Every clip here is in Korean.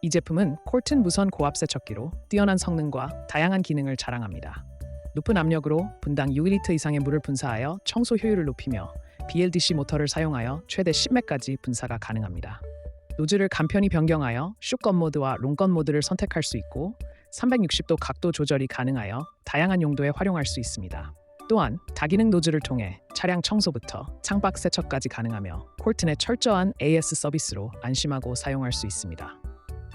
이 제품은 콜튼 무선 고압 세척기로 뛰어난 성능과 다양한 기능을 자랑합니다. 높은 압력으로 분당 6리터 이상의 물을 분사하여 청소 효율을 높이며 BLDC 모터를 사용하여 최대 10매까지 분사가 가능합니다. 노즐을 간편히 변경하여 슈건 모드와 롱건 모드를 선택할 수 있고 360도 각도 조절이 가능하여 다양한 용도에 활용할 수 있습니다. 또한 다기능 노즐을 통해 차량 청소부터 창밖 세척까지 가능하며 콜튼의 철저한 AS 서비스로 안심하고 사용할 수 있습니다.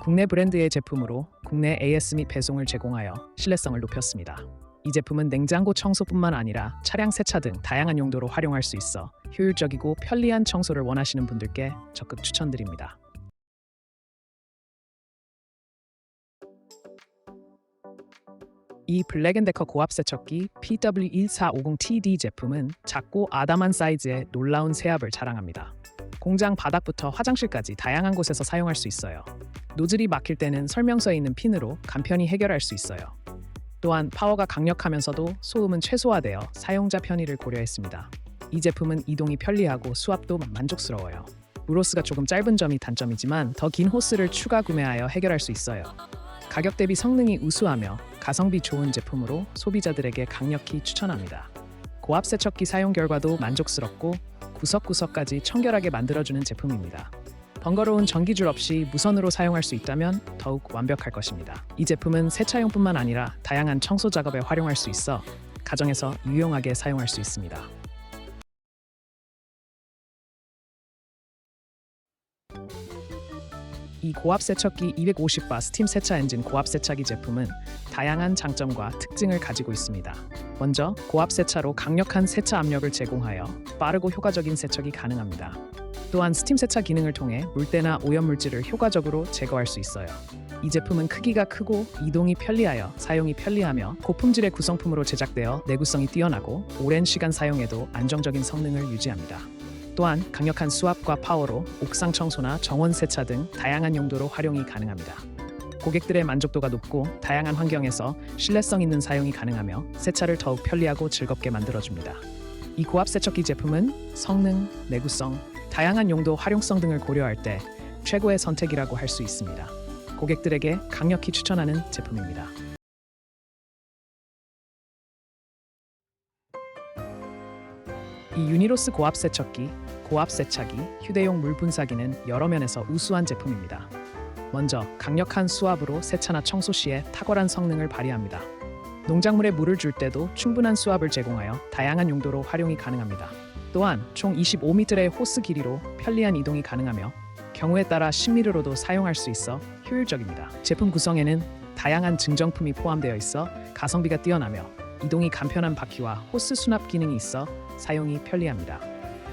국내 브랜드의 제품으로 국내 AS 및 배송을 제공하여 신뢰성을 높였습니다. 이 제품은 냉장고 청소뿐만 아니라 차량 세차 등 다양한 용도로 활용할 수 있어 효율적이고 편리한 청소를 원하시는 분들께 적극 추천드립니다. 이 블랙앤데커 고압 세척기 PW1450TD 제품은 작고 아담한 사이즈의 놀라운 세압을 자랑합니다. 공장 바닥부터 화장실까지 다양한 곳에서 사용할 수 있어요. 노즐이 막힐 때는 설명서에 있는 핀으로 간편히 해결할 수 있어요. 또한 파워가 강력하면서도 소음은 최소화되어 사용자 편의를 고려했습니다. 이 제품은 이동이 편리하고 수압도 만족스러워요. 무로스가 조금 짧은 점이 단점이지만 더 긴 호스를 추가 구매하여 해결할 수 있어요. 가격 대비 성능이 우수하며 가성비 좋은 제품으로 소비자들에게 강력히 추천합니다. 고압 세척기 사용 결과도 만족스럽고 구석구석까지 청결하게 만들어주는 제품입니다. 번거로운 전기 줄 없이 무선으로 사용할 수 있다면 더욱 완벽할 것입니다. 이 제품은 세차용뿐만 아니라 다양한 청소 작업에 활용할 수 있어 가정에서 유용하게 사용할 수 있습니다. 이 고압 세척기 250바 스팀 세차 엔진 고압 세차기 제품은 다양한 장점과 특징을 가지고 있습니다. 먼저 고압 세차로 강력한 세차 압력을 제공하여 빠르고 효과적인 세척이 가능합니다. 또한 스팀 세차 기능을 통해 물때나 오염 물질을 효과적으로 제거할 수 있어요. 이 제품은 크기가 크고 이동이 편리하여 사용이 편리하며 고품질의 구성품으로 제작되어 내구성이 뛰어나고 오랜 시간 사용해도 안정적인 성능을 유지합니다. 또한 강력한 수압과 파워로 옥상 청소나 정원 세차 등 다양한 용도로 활용이 가능합니다. 고객들의 만족도가 높고 다양한 환경에서 신뢰성 있는 사용이 가능하며 세차를 더욱 편리하고 즐겁게 만들어줍니다. 이 고압 세척기 제품은 성능, 내구성, 다양한 용도 활용성 등을 고려할 때 최고의 선택이라고 할 수 있습니다. 고객들에게 강력히 추천하는 제품입니다. 이 유니로스 고압 세척기, 고압 세차기, 휴대용 물 분사기는 여러 면에서 우수한 제품입니다. 먼저 강력한 수압으로 세차나 청소 시에 탁월한 성능을 발휘합니다. 농작물에 물을 줄 때도 충분한 수압을 제공하여 다양한 용도로 활용이 가능합니다. 또한 총 25m의 호스 길이로 편리한 이동이 가능하며 경우에 따라 10m로도 사용할 수 있어 효율적입니다. 제품 구성에는 다양한 증정품이 포함되어 있어 가성비가 뛰어나며 이동이 간편한 바퀴와 호스 수납 기능이 있어 사용이 편리합니다.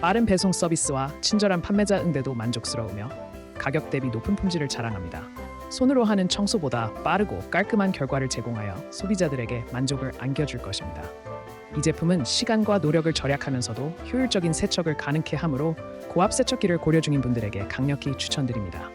빠른 배송 서비스와 친절한 판매자 응대도 만족스러우며 가격 대비 높은 품질을 자랑합니다. 손으로 하는 청소보다 빠르고 깔끔한 결과를 제공하여 소비자들에게 만족을 안겨줄 것입니다. 이 제품은 시간과 노력을 절약하면서도 효율적인 세척을 가능케 하므로 고압 세척기를 고려 중인 분들에게 강력히 추천드립니다.